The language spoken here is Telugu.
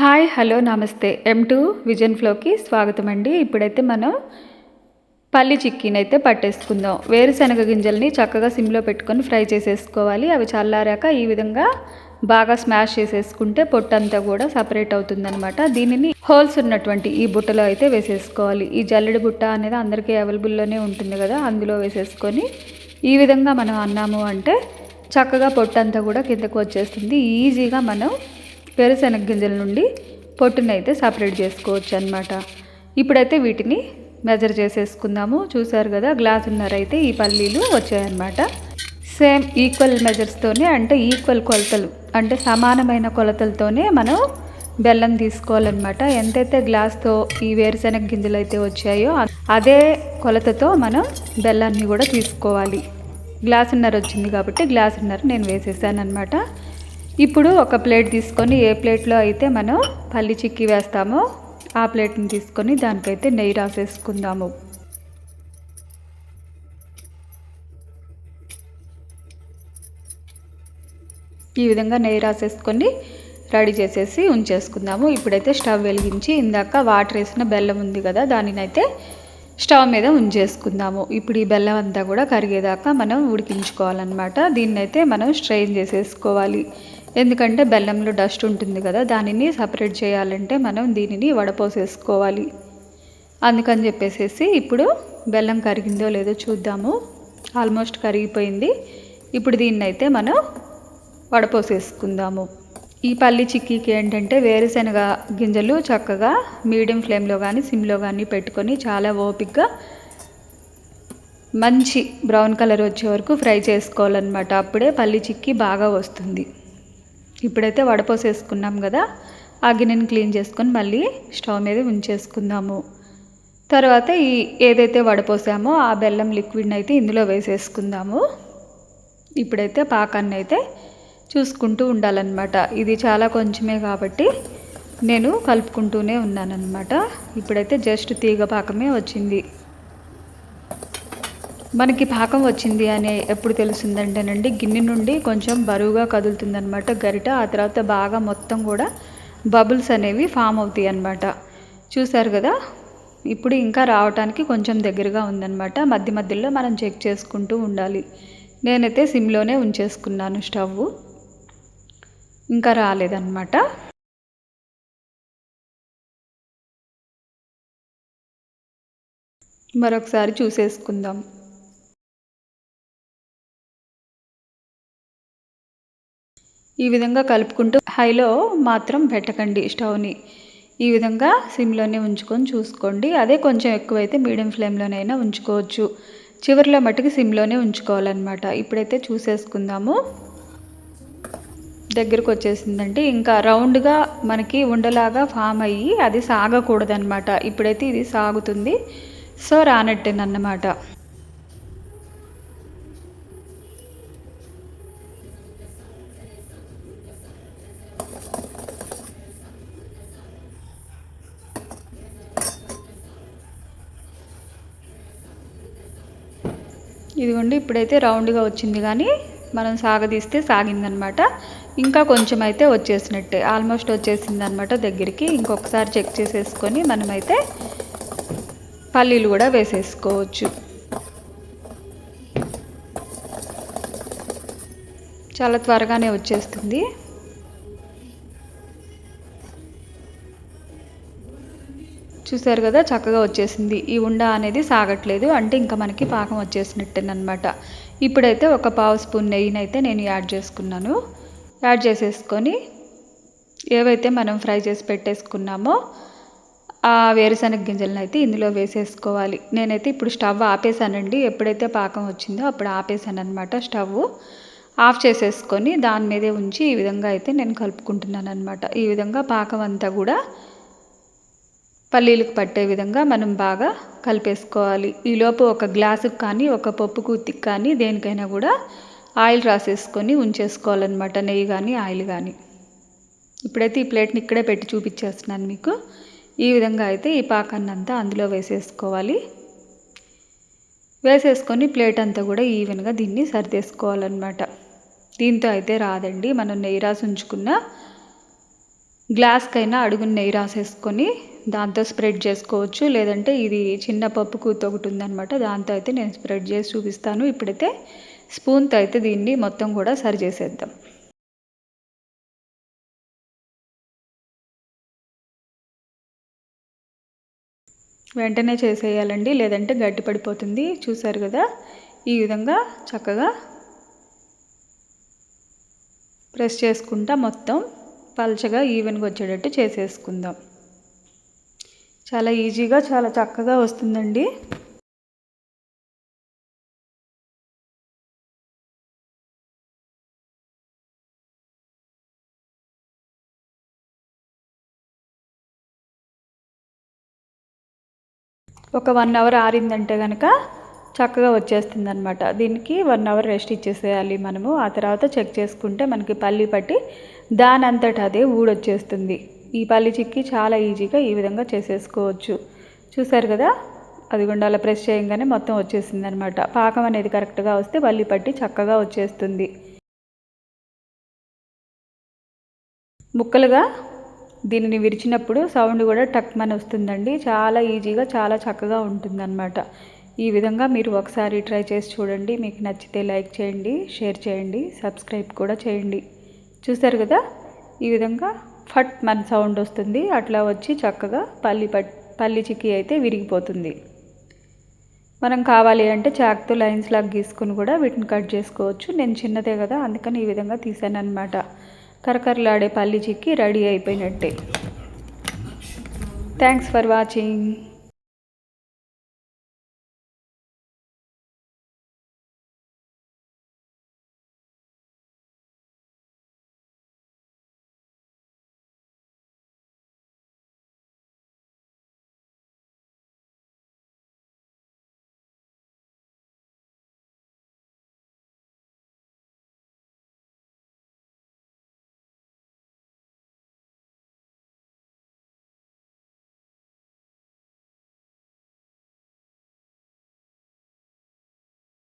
హాయ్ హలో నమస్తే. ఎం టూ విజన్ ఫ్లోకి స్వాగతం అండి ఇప్పుడైతే మనం పల్లి చిక్కీని అయితే పట్టేసుకుందాం. వేరుశనగ గింజల్ని చక్కగా సిమ్లో పెట్టుకొని ఫ్రై చేసేసుకోవాలి. అవి చల్లారాక ఈ విధంగా బాగా స్మాష్ చేసేసుకుంటే పొట్టంతా కూడా సపరేట్ అవుతుందనమాట దీనిని హోల్స్ ఉన్నటువంటి ఈ బుట్టలో అయితే వేసేసుకోవాలి. ఈ జల్లెడి బుట్ట అనేది అందరికీ అవైలబుల్లోనే ఉంటుంది కదా అందులో వేసేసుకొని ఈ విధంగా మనం అన్నాము అంటే చక్కగా పొట్టంతా కూడా కిందకు వచ్చేస్తుంది. ఈజీగా మనం వేరుశనగ గింజల నుండి పొట్టునైతే సపరేట్ చేసుకోవచ్చు అనమాట ఇప్పుడైతే వీటిని మెజర్ చేసేసుకుందాము. చూసారు కదా గ్లాసున్నర అయితే ఈ పల్లీలు వచ్చాయన్నమాట. సేమ్ ఈక్వల్ మెజర్స్తోనే అంటే ఈక్వల్ కొలతలు అంటే సమానమైన కొలతలతోనే మనం బెల్లం తీసుకోవాలన్నమాట. ఎంతైతే గ్లాస్తో ఈ వేరుశనగ గింజలు అయితే వచ్చాయో అదే కొలతతో మనం బెల్లాన్ని కూడా తీసుకోవాలి. గ్లాసున్నర వచ్చింది కాబట్టి గ్లాసున్నర నేను వేసేసాను అనమాట ఇప్పుడు ఒక ప్లేట్ తీసుకొని ఏ ప్లేట్లో అయితే మనం పల్లి చిక్కి వేస్తామో ఆ ప్లేట్ని తీసుకొని దానికైతే నెయ్యి రాసేసుకుందాము. ఈ విధంగా నెయ్యి రాసేసుకొని రెడీ చేసేసి ఉంచేసుకుందాము. ఇప్పుడైతే స్టవ్ వెలిగించి ఇందాక వాటర్ వేసిన బెల్లం ఉంది కదా దానినైతే స్టవ్ మీద ఉంచేసుకుందాము. ఇప్పుడు ఈ బెల్లం అంతా కూడా కరిగేదాకా మనం ఉడికించుకోవాలన్నమాట. దీన్నైతే మనం స్ట్రెయిన్ చేసేసుకోవాలి. ఎందుకంటే బెల్లంలో డస్ట్ ఉంటుంది కదా దానిని సపరేట్ చేయాలంటే మనం దీనిని వడపోసేసుకోవాలి. అందుకని చెప్పేసేసి ఇప్పుడు బెల్లం కరిగిందో లేదో చూద్దాము. ఆల్మోస్ట్ కరిగిపోయింది. ఇప్పుడు దీన్ని అయితే మనం వడపోసేసుకుందాము. ఈ పల్లి చిక్కీకి ఏంటంటే వేరుశనగ గింజలు చక్కగా మీడియం ఫ్లేమ్లో కానీ సిమ్లో కానీ పెట్టుకొని చాలా ఓపిక్గా మంచి బ్రౌన్ కలర్ వచ్చే వరకు ఫ్రై చేసుకోవాలన్నమాట. అప్పుడే పల్లి చిక్కీ బాగా వస్తుంది. ఇప్పుడైతే వడపోసేసుకున్నాం కదా ఆ గిన్నెని క్లీన్ చేసుకొని మళ్ళీ స్టవ్ మీద ఉంచేసుకుందాము. తర్వాత ఈ ఏదైతే వడపోసామో ఆ బెల్లం లిక్విడ్ని అయితే ఇందులో వేసేసుకుందాము. ఇప్పుడైతే పాకాన్ని అయితే చూసుకుంటూ ఉండాలన్నమాట. ఇది చాలా కొంచెమే కాబట్టి నేను కలుపుకుంటూనే ఉన్నానన్నమాట. ఇప్పుడైతే జస్ట్ తీగ పాకమే వచ్చింది. మనకి పాకం వచ్చింది అని ఎప్పుడు తెలుస్తుందంటేనండి గిన్నె నుండి కొంచెం బరువుగా కదులుతుందనమాట గరిట. ఆ తర్వాత బాగా మొత్తం కూడా బబుల్స్ అనేవి ఫామ్ అవుతాయి అన్నమాట చూసారు కదా? ఇప్పుడు ఇంకా రావటానికి కొంచెం దగ్గరగా ఉందన్నమాట. మధ్య మధ్యలో మనం చెక్ చేసుకుంటూ ఉండాలి. నేనైతే సిమ్లోనే ఉంచేసుకున్నాను స్టవ్. ఇంకా రాలేదన్నమాట. మరొకసారి చూసేసుకుందాం. ఈ విధంగా కలుపుకుంటూ హైలో మాత్రం పెట్టకండి స్టవ్ని. ఈ విధంగా సిమ్లోనే ఉంచుకొని చూసుకోండి. అదే కొంచెం ఎక్కువైతే మీడియం ఫ్లేమ్లోనైనా ఉంచుకోవచ్చు. చివరిలో మట్టుకు సిమ్లోనే ఉంచుకోవాలన్నమాట. ఇప్పుడైతే చూసేసుకుందాము. దగ్గరకు వచ్చేసిందంటే ఇంకా రౌండ్గా మనకి ఉండలాగా ఫామ్ అయ్యి అది సాగకూడదనమాట ఇప్పుడైతే ఇది సాగుతుంది. సో రానట్టేనన్నమాట ఇదిగోండి ఇప్పుడైతే రౌండ్గా వచ్చింది కానీ మనం సాగదీస్తే సాగిందనమాట. ఇంకా కొంచెం అయితే వచ్చేసినట్టే ఆల్మోస్ట్ వచ్చేసింది అనమాట దగ్గరికి. ఇంకొకసారి చెక్ చేసేసుకొని మనమైతే పల్లీలు కూడా వేసేసుకోవచ్చు. చాలా త్వరగానే వచ్చేస్తుంది. చూసారు కదా చక్కగా వచ్చేసింది. ఈ ఉండ అనేది సాగట్లేదు అంటే ఇంకా మనకి పాకం వచ్చేసినట్టేనమాట ఇప్పుడైతే ఒక పావు స్పూన్ నెయ్యిని అయితే నేను యాడ్ చేసుకున్నాను. యాడ్ చేసేసుకొని ఏవైతే మనం ఫ్రై చేసి పెట్టేసుకున్నామో ఆ వేరుశనగ గింజలను అయితే ఇందులో వేసేసుకోవాలి. నేనైతే ఇప్పుడు స్టవ్ ఆపేసానండి ఎప్పుడైతే పాకం వచ్చిందో అప్పుడు ఆపేసాను అనమాట స్టవ్. ఆఫ్ చేసేసుకొని దాని మీదే ఉంచి ఈ విధంగా అయితే నేను కలుపుకుంటున్నాను అనమాట ఈ విధంగా పాకం అంతా కూడా పల్లీలకు పట్టే విధంగా మనం బాగా కలిపేసుకోవాలి. ఈలోపు ఒక గ్లాసుకు కానీ ఒక పప్పు కూతికి కానీ దేనికైనా కూడా ఆయిల్ రాసేసుకొని ఉంచేసుకోవాలన్నమాట. నెయ్యి కానీ ఆయిల్ కానీ. ఇప్పుడైతే ఈ ప్లేట్ని ఇక్కడే పెట్టి చూపించేస్తున్నాను మీకు. ఈ విధంగా అయితే ఈ పాకాన్ని అంతా అందులో వేసేసుకోవాలి. వేసేసుకొని ప్లేట్ అంతా కూడా ఈవెన్గా దీన్ని సరిదేసుకోవాలన్నమాట. దీంతో అయితే రాదండి. మనం నెయ్యి రాసి ఉంచుకున్న గ్లాస్కైనా అడుగున నెయ్యి రాసేసుకొని దాంతో స్ప్రెడ్ చేసుకోవచ్చు. లేదంటే ఇది చిన్న పప్పు కూత ఒకటి ఉందనమాట దాంతో అయితే నేను స్ప్రెడ్ చేసి చూపిస్తాను. ఇప్పుడైతే స్పూన్తో అయితే దీన్ని మొత్తం కూడా సరి చేసేద్దాం. వెంటనే చేసేయాలండి. లేదంటే గట్టి పడిపోతుంది. చూసారు కదా? ఈ విధంగా చక్కగా ప్రెస్ చేసుకుంటా మొత్తం పలచగా ఈవెన్గా వచ్చేటట్టు చేసేసుకుందాం. చాలా ఈజీగా చాలా చక్కగా వస్తుందండి. ఒక వన్ అవర్ ఆరిందంటే కనుక చక్కగా వచ్చేస్తుంది అనమాట దీనికి వన్ అవర్ రెస్ట్ ఇచ్చేసేయాలి మనము. ఆ తర్వాత చెక్ చేసుకుంటే మనకి పల్లి పట్టి దానంతటా అదే ఊడొచ్చేస్తుంది. ఈ పల్లి చిక్కి చాలా ఈజీగా ఈ విధంగా చేసేసుకోవచ్చు. చూసారు కదా? అది గుండాల ప్రెస్ చేయగానే మొత్తం వచ్చేసింది అనమాట పాకం అనేది కరెక్ట్గా వస్తే పల్లి పట్టి చక్కగా వచ్చేస్తుంది. ముక్కలుగా దీనిని విరిచినప్పుడు సౌండ్ కూడా టక్మని వస్తుందండి. చాలా ఈజీగా చాలా చక్కగా ఉంటుందన్నమాట ఈ విధంగా మీరు ఒకసారి ట్రై చేసి చూడండి. మీకు నచ్చితే లైక్ చేయండి షేర్ చేయండి సబ్స్క్రైబ్ కూడా చేయండి. చూసారు కదా? ఈ విధంగా ఫట్ మన సౌండ్ వస్తుంది. అట్లా వచ్చి చక్కగా పల్లి పట్ పల్లి చిక్కి అయితే విరిగిపోతుంది. మనం కావాలి అంటే చాక్తో లైన్స్ లాగా గీసుకుని కూడా వీటిని కట్ చేసుకోవచ్చు. నేను చిన్నదే కదా అందుకని ఈ విధంగా తీసాను అనమాట కరకరలాడే పల్లి చిక్కి రెడీ అయిపోయినట్టే. Thanks for watching